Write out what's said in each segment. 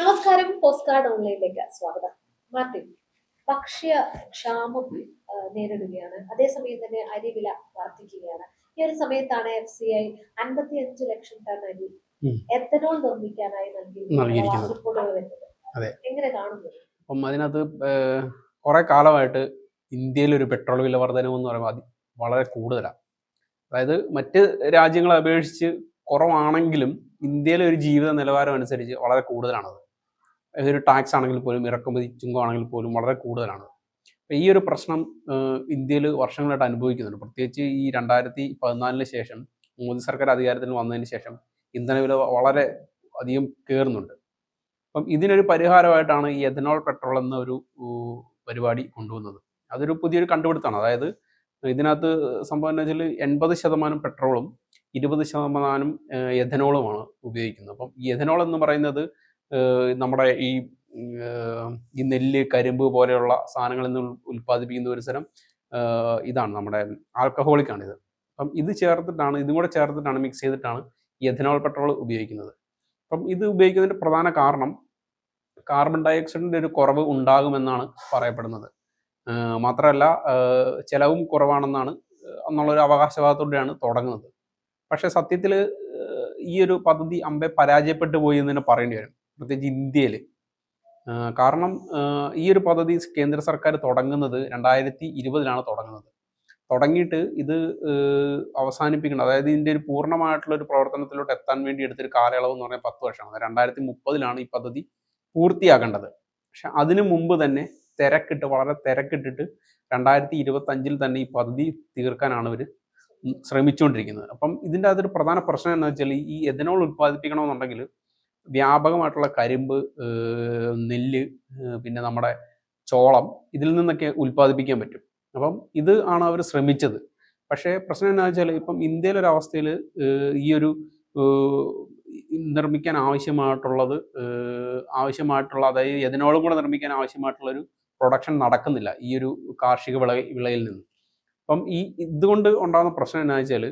നമസ്കാരം post card ഓൺലൈനിലേക്ക് സ്വാഗതം. Martin ഭക്ഷ്യ ക്ഷാമം നേരിടുകയാണ്. അതേസമയം തന്നെ അരി വില വർദ്ധിക്കുകയാണ് ഈ ഒരു സമയത്താണ് എഫ് സി ഐ അൻപത്തി അഞ്ച് ലക്ഷം ടൺ അരി. എത്തനോൾ നിർമ്മിക്കാനായി നൽകി നൽകിയിരിക്കുന്നത്. എങ്ങനെ കാണുന്നത്? അപ്പം അതിനകത്ത് കുറെ കാലമായിട്ട് ഇന്ത്യയിൽ ഒരു പെട്രോൾ വില വർധനം എന്ന് പറയുമ്പോൾ അത് വളരെ കൂടുതലാണ് അതായത് മറ്റ് രാജ്യങ്ങളെ അപേക്ഷിച്ച് കുറവാണെങ്കിലും ഇന്ത്യയിലെ ഒരു ജീവിത നിലവാരം അനുസരിച്ച് വളരെ കൂടുതലാണത്. ഒരു ടാക്സ് ആണെങ്കിൽ പോലും ഇറക്കുമതി ചുങ്കം ആണെങ്കിൽ പോലും വളരെ കൂടുതലാണ്. ഈ ഒരു പ്രശ്നം ഇന്ത്യയിൽ വർഷങ്ങളായിട്ട് അനുഭവിക്കുന്നുണ്ട്. പ്രത്യേകിച്ച് ഈ രണ്ടായിരത്തി പതിനാലിന് ശേഷം മോദി സർക്കാർ അധികാരത്തിൽ വന്നതിന് ശേഷം ഇന്ധനവില വളരെ അധികം കയറുന്നുണ്ട്. അപ്പം ഇതിനൊരു പരിഹാരമായിട്ടാണ് ഈ എഥനോൾ പെട്രോൾ എന്ന ഒരു പരിപാടി കൊണ്ടുവന്നത്. അതൊരു പുതിയൊരു കണ്ടുപിടുത്തമാണ് അതായത് ഇതിനകത്ത് സംഭവം എന്ന് വെച്ചാൽ എൺപത് ശതമാനം പെട്രോളും ഇരുപത് ശതമാനം എഥനോളുമാണ് ഉപയോഗിക്കുന്നത്. അപ്പം ഈ എഥനോൾ എന്ന് പറയുന്നത് നമ്മുടെ ഈ ഈ നെല്ല് കരിമ്പ് പോലെയുള്ള സാധനങ്ങളിൽ നിന്ന് ഉൽ- ഉൽപ്പാദിപ്പിക്കുന്ന ഒരു തരം ഇതാണ് നമ്മുടെ ആൽക്കഹോളിക് ആണ് ഇത് അപ്പം ഇത് ചേർത്തിട്ടാണ് ഇതും കൂടെ ചേർത്തിട്ടാണ് മിക്സ് ചെയ്തിട്ടാണ് ഈ എഥനോൾ പെട്രോൾ ഉപയോഗിക്കുന്നത്. അപ്പം ഇത് ഉപയോഗിക്കുന്നതിന്റെ പ്രധാന കാരണം കാർബൺ ഡയോക്സൈഡിന്റെ ഒരു കുറവ് ഉണ്ടാകുമെന്നാണ് പറയപ്പെടുന്നത്. മാത്രമല്ല ചെലവും കുറവാണെന്നാണ് എന്നുള്ളൊരു അവകാശവാദത്തോടെയാണ് തുടങ്ങുന്നത്. പക്ഷേ സത്യത്തിൽ ഈ ഒരു പദ്ധതി അമ്പെ പരാജയപ്പെട്ടു പോയി എന്ന് തന്നെ പറയേണ്ടി വരും. പ്രത്യേകിച്ച് ഇന്ത്യയിൽ കാരണം ഈ ഒരു പദ്ധതി കേന്ദ്ര സർക്കാർ തുടങ്ങുന്നത് രണ്ടായിരത്തി ഇരുപതിലാണ് തുടങ്ങുന്നത്. തുടങ്ങിയിട്ട് ഇത് അവസാനിപ്പിക്കണം. അതായത് ഇതിന്റെ ഒരു പൂർണമായിട്ടുള്ള ഒരു പ്രവർത്തനത്തിലോട്ട് എത്താൻ വേണ്ടി എടുത്തൊരു കാലയളവ് എന്ന് പറഞ്ഞാൽ പത്ത് വർഷമാണ്. രണ്ടായിരത്തി മുപ്പതിലാണ് ഈ പദ്ധതി പൂർത്തിയാകേണ്ടത്. പക്ഷെ അതിനു മുമ്പ് തന്നെ തിരക്കിട്ട് വളരെ തിരക്കിട്ടിട്ട് രണ്ടായിരത്തി ഇരുപത്തഞ്ചിൽ തന്നെ ഈ പദ്ധതി തീർക്കാനാണ് ഇവർ ശ്രമിച്ചുകൊണ്ടിരിക്കുന്നത്. അപ്പം ഇതിന്റെ അതൊരു പ്രധാന പ്രശ്നം എന്ന് വെച്ചാൽ ഈ എഥനോൾ ഉൽപ്പാദിപ്പിക്കണമെന്നുണ്ടെങ്കിൽ വ്യാപകമായിട്ടുള്ള കരിമ്പ് നെല്ല് പിന്നെ നമ്മുടെ ചോളം ഇതിൽ നിന്നൊക്കെ ഉൽപ്പാദിപ്പിക്കാൻ പറ്റും. അപ്പം ഇത് ആണ് അവർ ശ്രമിച്ചത്. പക്ഷേ പ്രശ്നം എന്താണെന്ന് വെച്ചാൽ ഇപ്പം ഇന്ത്യയിലൊരവസ്ഥയിൽ ഒരു അവസ്ഥയിൽ ഈ ഒരു നിർമ്മിക്കാൻ ആവശ്യമായിട്ടുള്ളത് ആവശ്യമായിട്ടുള്ള അതായത് എതിനോളും കൂടെ നിർമ്മിക്കാൻ ആവശ്യമായിട്ടുള്ളൊരു പ്രൊഡക്ഷൻ നടക്കുന്നില്ല ഈ ഒരു കാർഷിക വിള വിളയിൽ നിന്ന്. അപ്പം ഈ ഇതുകൊണ്ട് ഉണ്ടാകുന്ന പ്രശ്നം എന്താണെന്ന് വെച്ചാൽ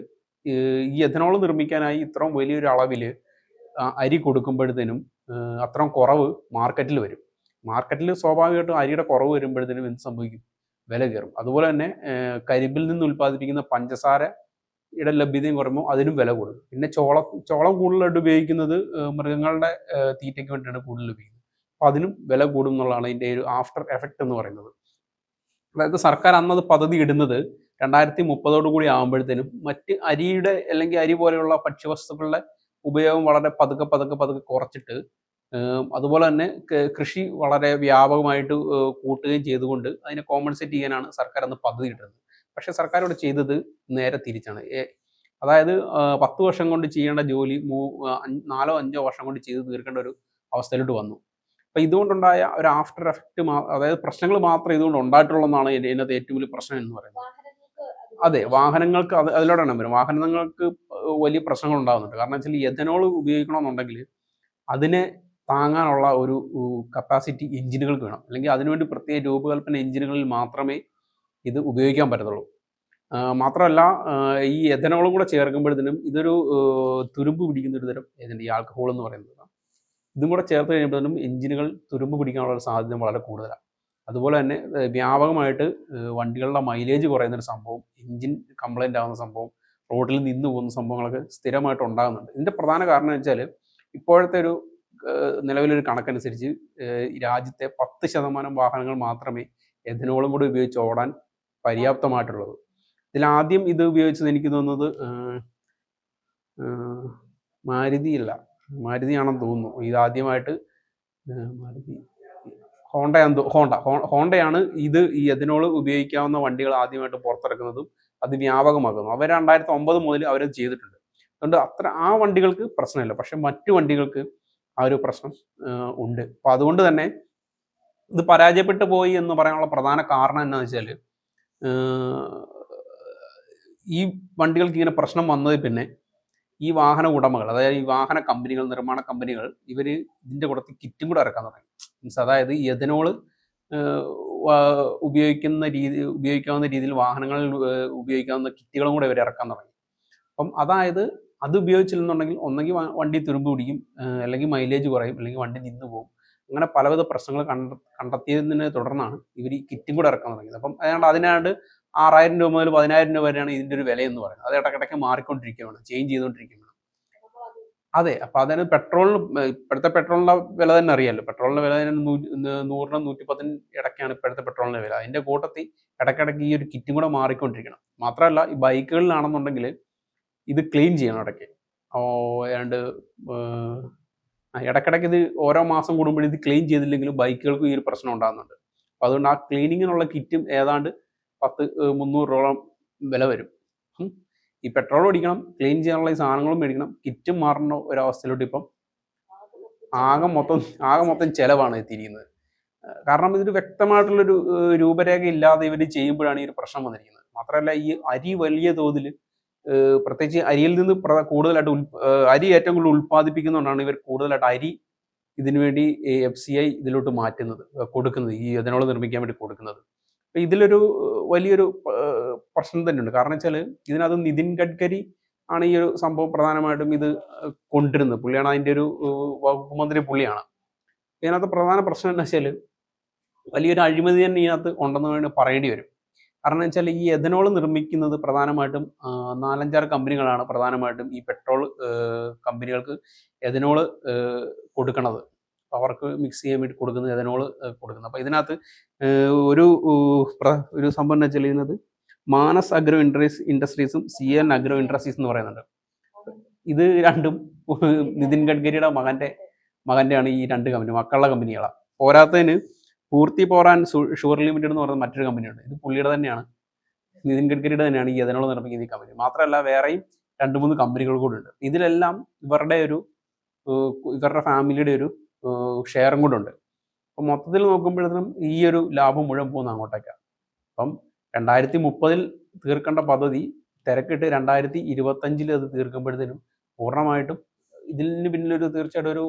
ഈ എഥനോൾ നിർമ്മിക്കാനായി ഇത്രയും വലിയൊരു അളവിൽ അരി കൊടുക്കുമ്പോഴത്തേനും അത്രയും കുറവ് മാർക്കറ്റിൽ വരും. മാർക്കറ്റിൽ സ്വാഭാവികമായിട്ടും അരിയുടെ കുറവ് വരുമ്പോഴത്തേനും എന്ത് സംഭവിക്കും? വില കയറും. അതുപോലെ തന്നെ കരിമ്പിൽ നിന്ന് ഉൽപ്പാദിപ്പിക്കുന്ന പഞ്ചസാര ഇട ലഭ്യതയും കുറയുമ്പോൾ അതിനും വില കൂടും. പിന്നെ ചോളം ചോളം കൂടുതലായിട്ട് ഉപയോഗിക്കുന്നത് മൃഗങ്ങളുടെ തീറ്റയ്ക്ക് വേണ്ടിയാണ് കൂടുതൽ ഉപയോഗിക്കുന്നത്. അപ്പം അതിനും വില കൂടും എന്നുള്ളതാണ് ഇതിന്റെ ഒരു ആഫ്റ്റർ എഫക്റ്റ് എന്ന് പറയുന്നത്. അതായത് സർക്കാർ അന്നത് പദ്ധതി ഇടുന്നത് രണ്ടായിരത്തി മുപ്പതോടു കൂടി ആകുമ്പോഴത്തേനും മറ്റ് അരിയുടെ അല്ലെങ്കിൽ അരി പോലെയുള്ള ഭക്ഷ്യവസ്തുക്കളുടെ ഉപയോഗം വളരെ പതുക്കെ പതുക്കെ പതുക്കെ കുറച്ചിട്ട് അതുപോലെ തന്നെ കൃഷി വളരെ വ്യാപകമായിട്ട് കൂട്ടുകയും ചെയ്തുകൊണ്ട് അതിനെ കോമ്പൻസേറ്റ് ചെയ്യാനാണ് സർക്കാർ അന്ന് പദ്ധതി ഇട്ടത് പക്ഷേ സർക്കാർ ഇവിടെ ചെയ്തത് നേരെ തിരിച്ചാണ്. അതായത് പത്ത് വർഷം കൊണ്ട് ചെയ്യേണ്ട ജോലി മൂ നാലോ അഞ്ചോ വർഷം കൊണ്ട് ചെയ്ത് തീർക്കേണ്ട ഒരു അവസ്ഥയിലോട്ട് വന്നു. അപ്പം ഇതുകൊണ്ടുണ്ടായ ഒരു ആഫ്റ്റർ എഫക്റ്റ് അതായത് പ്രശ്നങ്ങൾ മാത്രം ഇതുകൊണ്ട് ഉണ്ടായിട്ടുള്ളതെന്നാണ് ഇതിന്റെ ഇതിനകത്ത് ഏറ്റവും വലിയ പ്രശ്നം എന്ന് പറയുന്നത്. അത് വാഹനങ്ങൾക്ക് അത് അതിലോട്ടാണ് വരും വാഹനങ്ങൾക്ക് വലിയ പ്രശ്നങ്ങൾ ഉണ്ടാകുന്നുണ്ട് കാരണം വെച്ചാൽ എഥനോൾ ഉപയോഗിക്കണമെന്നുണ്ടെങ്കിൽ അതിനെ താങ്ങാനുള്ള ഒരു കപ്പാസിറ്റി എഞ്ചിനുകൾക്ക് വേണം. അല്ലെങ്കിൽ അതിനുവേണ്ടി പ്രത്യേക രൂപകൽപ്പന എഞ്ചിനുകളിൽ മാത്രമേ ഇത് ഉപയോഗിക്കാൻ പറ്റത്തുള്ളൂ. മാത്രമല്ല ഈ എഥനോളും കൂടെ ചേർക്കുമ്പോഴത്തേനും ഇതൊരു തുരുമ്പ് പിടിക്കുന്ന ഒരു തരം ഏതിന്റെ ഈ ആൽക്കഹോൾ എന്ന് പറയുന്നത്. ഇതും കൂടെ ചേർത്ത് കഴിയുമ്പോഴത്തേനും എഞ്ചിനുകൾ തുരുമ്പ് പിടിക്കാനുള്ള സാധ്യത വളരെ കൂടുതലാണ്. അതുപോലെ തന്നെ വ്യാപകമായിട്ട് വണ്ടികളുടെ മൈലേജ് കുറയുന്നൊരു സംഭവം എഞ്ചിൻ കംപ്ലൈന്റ് ആകുന്ന സംഭവം റോഡിൽ നിന്ന് പോകുന്ന സംഭവങ്ങളൊക്കെ സ്ഥിരമായിട്ട് ഉണ്ടാകുന്നുണ്ട്. ഇതിന്റെ പ്രധാന കാരണം വെച്ചാൽ ഇപ്പോഴത്തെ ഒരു നിലവിലൊരു കണക്കനുസരിച്ച് രാജ്യത്തെ പത്ത് ശതമാനം വാഹനങ്ങൾ മാത്രമേ എഥനോളും കൂടി ഉപയോഗിച്ച് ഓടാൻ പര്യാപ്തമായിട്ടുള്ളത് ഇതിലാദ്യം ഇത് ഉപയോഗിച്ചത് എനിക്ക് തോന്നുന്നത് മാരുതിയല്ല. മാരുതിയാണെന്ന് തോന്നുന്നു. ഇതാദ്യമായിട്ട് മാരുതി. എന്തോ ഹോണ്ട ഹോണ്ടയാണ് ഇത് ഈ എഥനോൾ ഉപയോഗിക്കാവുന്ന വണ്ടികൾ ആദ്യമായിട്ട് പുറത്തിറക്കുന്നതും അത് വ്യാപകമാക്കുന്നു. അവർ രണ്ടായിരത്തി ഒമ്പത് മുതൽ അവർ ചെയ്തിട്ടുണ്ട്. അതുകൊണ്ട് അത്ര ആ വണ്ടികൾക്ക് പ്രശ്നമില്ല. പക്ഷെ മറ്റു വണ്ടികൾക്ക് ആ ഒരു പ്രശ്നം ഉണ്ട്. അപ്പോൾ അതുകൊണ്ട് തന്നെ ഇത് പരാജയപ്പെട്ടു പോയി എന്ന് പറയാനുള്ള പ്രധാന കാരണം എന്താണെന്ന് വെച്ചാൽ ഈ വണ്ടികൾക്ക് ഇങ്ങനെ പ്രശ്നം വന്നത് പിന്നെ ഈ വാഹന ഉടമകൾ അതായത് ഈ വാഹന കമ്പനികൾ നിർമ്മാണ കമ്പനികൾ ഇവർ ഇതിന്റെ കൂടത്തിൽ കിറ്റും കൂടെ ഇറക്കാൻ തുടങ്ങി. മീൻസ് അതായത് എഥനോൾ ഉപയോഗിക്കുന്ന രീതി ഉപയോഗിക്കാവുന്ന രീതിയിൽ വാഹനങ്ങളിൽ ഉപയോഗിക്കാവുന്ന കിറ്റുകളും കൂടെ ഇവർ ഇറക്കാൻ തുടങ്ങി. അപ്പം അതായത് അത് ഉപയോഗിച്ചില്ലെന്നുണ്ടെങ്കിൽ ഒന്നെങ്കിൽ വണ്ടി തുരുമ്പ് പിടിക്കും അല്ലെങ്കിൽ മൈലേജ് കുറയും അല്ലെങ്കിൽ വണ്ടി നിന്ന് പോകും. അങ്ങനെ പലവിധ പ്രശ്നങ്ങൾ കണ്ട കണ്ടെത്തിയതിനെ തുടർന്നാണ് ഇവർ ഈ കിറ്റും കൂടെ ഇറക്കാൻ തുടങ്ങിയത്. അപ്പം അതുകൊണ്ട് അതിനാണ്ട് ആറായിരം രൂപ മുതൽ പതിനായിരം രൂപ വരെയാണ് ഇതിന്റെ ഒരു വില എന്ന് പറയുന്നത്. അത് ഇടയ്ക്കിടയ്ക്ക് മാറിക്കൊണ്ടിരിക്കുകയാണ് ചേഞ്ച് ചെയ്തുകൊണ്ടിരിക്കുകയാണ്. അതെ അപ്പൊ അതിന് പെട്രോളിന് ഇപ്പോഴത്തെ പെട്രോളിന്റെ വില തന്നെ അറിയാലോ. പെട്രോളിന്റെ വില തന്നെ നൂറിനും നൂറ്റിപ്പത്തിന് ഇടയ്ക്കാണ് ഇപ്പോഴത്തെ പെട്രോളിന്റെ വില. അതിന്റെ കൂട്ടത്തിൽ ഇടയ്ക്കിടയ്ക്ക് ഈ ഒരു കിറ്റും കൂടെ മാറിക്കൊണ്ടിരിക്കണം. മാത്രമല്ല ഈ ബൈക്കുകളിലാണെന്നുണ്ടെങ്കിൽ ഇത് ക്ലീൻ ചെയ്യണം ഇടയ്ക്ക്. ഏതാണ്ട് ഇടയ്ക്കിടയ്ക്ക് ഇത് ഓരോ മാസം കൂടുമ്പോഴും ഇത് ക്ലീൻ ചെയ്തില്ലെങ്കിലും ബൈക്കുകൾക്കും ഈ ഒരു പ്രശ്നം ഉണ്ടാകുന്നുണ്ട്. അപ്പൊ അതുകൊണ്ട് ആ ക്ലീനിങ്ങിനുള്ള കിറ്റും ഏതാണ്ട് പത്ത് മുന്നൂറ് രൂപ വില വരും. ഈ പെട്രോൾ അടിക്കണം ക്ലീൻ ചെയ്യാനുള്ള ഈ സാധനങ്ങളും മേടിക്കണം കിറ്റും മാറുന്ന ഒരവസ്ഥയിലോട്ട് ഇപ്പം ആകെ മൊത്തം ആകെ മൊത്തം ചെലവാണ് എത്തിയിരിക്കുന്നത് കാരണം ഇതിന് വ്യക്തമായിട്ടുള്ളൊരു രൂപരേഖ ഇല്ലാതെ ഇവർ ചെയ്യുമ്പോഴാണ് ഈ ഒരു പ്രശ്നം വന്നിരിക്കുന്നത്. മാത്രമല്ല ഈ അരി വലിയ തോതിൽ പ്രത്യേകിച്ച് അരിയിൽ നിന്ന് കൂടുതലായിട്ട് അരി ഏറ്റവും കൂടുതൽ ഉൽപ്പാദിപ്പിക്കുന്നതുകൊണ്ടാണ് ഇവർ കൂടുതലായിട്ട് അരി ഇതിനു വേണ്ടി എഫ് സി ഐ ഇതിലോട്ട് മാറ്റുന്നത് കൊടുക്കുന്നത് ഈ എഥനോൾ നിർമ്മിക്കാൻ വേണ്ടി കൊടുക്കുന്നത്. അപ്പം ഇതിലൊരു വലിയൊരു പ്രശ്നം തന്നെയുണ്ട്. കാരണം വെച്ചാൽ ഇതിനകത്ത് നിതിൻ ഗഡ്കരി ആണ് ഈ ഒരു സംഭവം പ്രധാനമായിട്ടും ഇത് കൊണ്ടിരുന്നത്. പുള്ളിയാണ് അതിന്റെ ഒരു വകുപ്പ് മന്ത്രി പുള്ളിയാണ്. ഇതിനകത്ത് പ്രധാന പ്രശ്നം എന്താ വെച്ചാൽ വലിയൊരു അഴിമതി തന്നെ ഇതിനകത്ത് ഉണ്ടെന്ന് വേണ്ടി പറയേണ്ടി വരും. കാരണം വെച്ചാൽ ഈ എഥനോൾ നിർമ്മിക്കുന്നത് പ്രധാനമായിട്ടും നാലഞ്ചാറ് കമ്പനികളാണ് പ്രധാനമായിട്ടും ഈ പെട്രോൾ കമ്പനികൾക്ക് എഥനോൾ കൊടുക്കണത്. അവർക്ക് മിക്സ് ചെയ്യാൻ വേണ്ടി കൊടുക്കുന്നത് എഥനോൾ കൊടുക്കുന്നത്. അപ്പോൾ ഇതിനകത്ത് ഒരു ഒരു സംഭവം എന്ന് വെച്ചാൽ ഇതിനകത്ത് മാനസ് അഗ്രോ ഇൻഡസ്ട്രീസ് ഇൻഡസ്ട്രീസും സി എൻ അഗ്രോ ഇൻഡസ്ട്രീസ് എന്ന് പറയുന്നുണ്ട്. ഇത് രണ്ടും നിതിൻ ഗഡ്കരിയുടെ മകന്റെ മകന്റെയാണ് ഈ രണ്ട് കമ്പനി മക്കളുടെ കമ്പനികളാണ് പോരാത്തതിന് പൂർത്തി പോരാൻ ഷുഗർ ലിമിറ്റഡ് എന്ന് പറയുന്ന മറ്റൊരു കമ്പനിയുണ്ട് ഇത് പുള്ളിയുടെ തന്നെയാണ്. നിതിൻ ഗഡ്കരിയുടെ തന്നെയാണ് ഈ എഥനോൾ നിർമ്മിക്കുന്ന ഈ കമ്പനി മാത്രമല്ല വേറെയും രണ്ട് മൂന്ന് കമ്പനികൾ കൂടെ ഉണ്ട്. ഇതിലെല്ലാം ഇവരുടെ ഒരു ഇവരുടെ ഫാമിലിയുടെ ഒരു ഷെയറും കൂടെ ഉണ്ട്. അപ്പം മൊത്തത്തിൽ നോക്കുമ്പോഴത്തേനും ഈ ഒരു ലാഭം മുഴുവൻ പോകുന്ന അങ്ങോട്ടേക്കാണ്. അപ്പം രണ്ടായിരത്തി മുപ്പതിൽ തീർക്കേണ്ട പദ്ധതി തിരക്കിട്ട് രണ്ടായിരത്തി ഇരുപത്തഞ്ചിൽ അത് തീർക്കുമ്പോഴത്തേനും പൂർണമായിട്ടും ഇതിന് പിന്നിലൊരു തീർച്ചയായിട്ടും ഒരു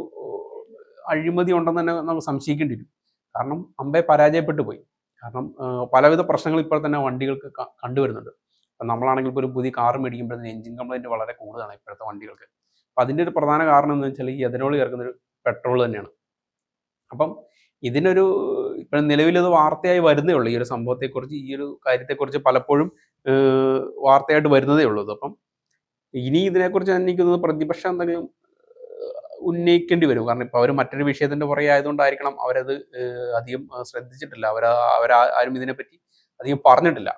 അഴിമതി ഉണ്ടെന്ന് തന്നെ നമുക്ക് സംശയിക്കേണ്ടി വരും. കാരണം അമ്പെ പരാജയപ്പെട്ടു പോയി. കാരണം പലവിധ പ്രശ്നങ്ങൾ ഇപ്പോൾ തന്നെ വണ്ടികൾക്ക് കണ്ടുവരുന്നുണ്ട്. അപ്പം നമ്മളാണെങ്കിൽ ഇപ്പോൾ ഒരു പുതിയ കാർ മേടിക്കുമ്പോഴത്തേന് എഞ്ചിൻ കംപ്ലൈന്റ് വളരെ കൂടുതലാണ് ഇപ്പോഴത്തെ വണ്ടികൾക്ക്. അപ്പം അതിന്റെ ഒരു പ്രധാന കാരണം എന്ന് വെച്ചാൽ ഈ എഥനോൾ ചേർക്കുന്ന പെട്രോൾ തന്നെയാണ്. അപ്പം ഇതിനൊരു ഇപ്പം നിലവിലത് വാർത്തയായി വരുന്നേ ഉള്ളൂ. ഈ ഒരു സംഭവത്തെക്കുറിച്ച് ഈ ഒരു കാര്യത്തെക്കുറിച്ച് പലപ്പോഴും വാർത്തയായിട്ട് വരുന്നതേ ഉള്ളൂ. അപ്പം ഇനി ഇതിനെക്കുറിച്ച് തോന്നുന്നു പ്രതിപക്ഷം എന്തെങ്കിലും ഉന്നയിക്കേണ്ടി വരും. കാരണം ഇപ്പോൾ അവർ മറ്റൊരു വിഷയത്തിന്റെ പുറകെ ആയതുകൊണ്ടായിരിക്കണം അവരത് അധികം ശ്രദ്ധിച്ചിട്ടില്ല. അവർ അവർ ആരും ഇതിനെപ്പറ്റി അധികം പറഞ്ഞിട്ടില്ല.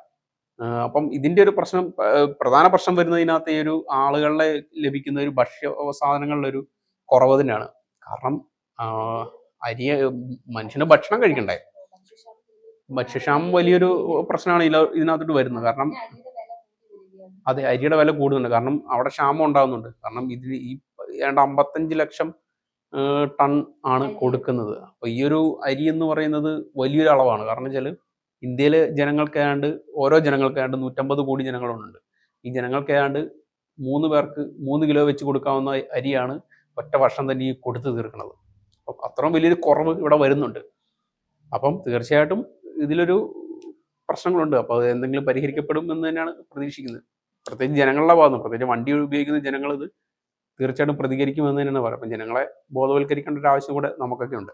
അപ്പം ഇതിന്റെ ഒരു പ്രശ്നം പ്രധാന പ്രശ്നം വരുന്നതിനകത്ത് ഈ ഒരു ആളുകളെ ലഭിക്കുന്ന ഒരു ഭക്ഷ്യ സാധനങ്ങളുടെ ഒരു കുറവ് തന്നെയാണ്. കാരണം അരി മനുഷ്യന് ഭക്ഷണം കഴിക്കണ്ടേ? ഭക്ഷ്യക്ഷാമം വലിയൊരു പ്രശ്നമാണ് ഇതിനകത്തോട്ട് വരുന്നത്. കാരണം അതെ അരിയുടെ വില കൂടുന്നുണ്ട്. കാരണം അവിടെ ക്ഷാമം ഉണ്ടാകുന്നുണ്ട് കാരണം ഇതിൽ ഈ ഏതാണ്ട് അമ്പത്തഞ്ച് ലക്ഷം ടൺ ആണ് കൊടുക്കുന്നത്. അപ്പൊ ഈ ഒരു അരി എന്ന് പറയുന്നത് വലിയൊരു അളവാണ്. കാരണം വെച്ചാൽ ഇന്ത്യയിലെ ജനങ്ങൾക്ക് ഏതാണ്ട് ഓരോ ജനങ്ങൾക്ക് ഏതാണ്ട് നൂറ്റമ്പത് കോടി ജനങ്ങളുണ്ട്. ഈ ജനങ്ങൾക്ക് ഏതാണ്ട് മൂന്ന് പേർക്ക് മൂന്ന് കിലോ വെച്ച് കൊടുക്കാവുന്ന അരിയാണ് ഒറ്റ വർഷം തന്നെ ഈ കൊടുത്തു തീർക്കുന്നത്. അപ്പം അത്രയും വലിയൊരു കുറവ് ഇവിടെ വരുന്നുണ്ട്. അപ്പം തീർച്ചയായിട്ടും ഇതിലൊരു പ്രശ്നങ്ങളുണ്ട്. അപ്പോൾ അത് എന്തെങ്കിലും പരിഹരിക്കപ്പെടും എന്ന് തന്നെയാണ് പ്രതീക്ഷിക്കുന്നത്. പ്രത്യേകിച്ച് ജനങ്ങളുടെ ഭാഗത്ത് നിന്ന്, പ്രത്യേകിച്ച് വണ്ടി ഉപയോഗിക്കുന്ന ജനങ്ങൾ ഇത് തീർച്ചയായിട്ടും പ്രതികരിക്കുമെന്ന് തന്നെയാണ് പറയുന്നത് അപ്പം ജനങ്ങളെ ബോധവൽക്കരിക്കേണ്ട ഒരു ആവശ്യം കൂടെ നമുക്കൊക്കെ ഉണ്ട്.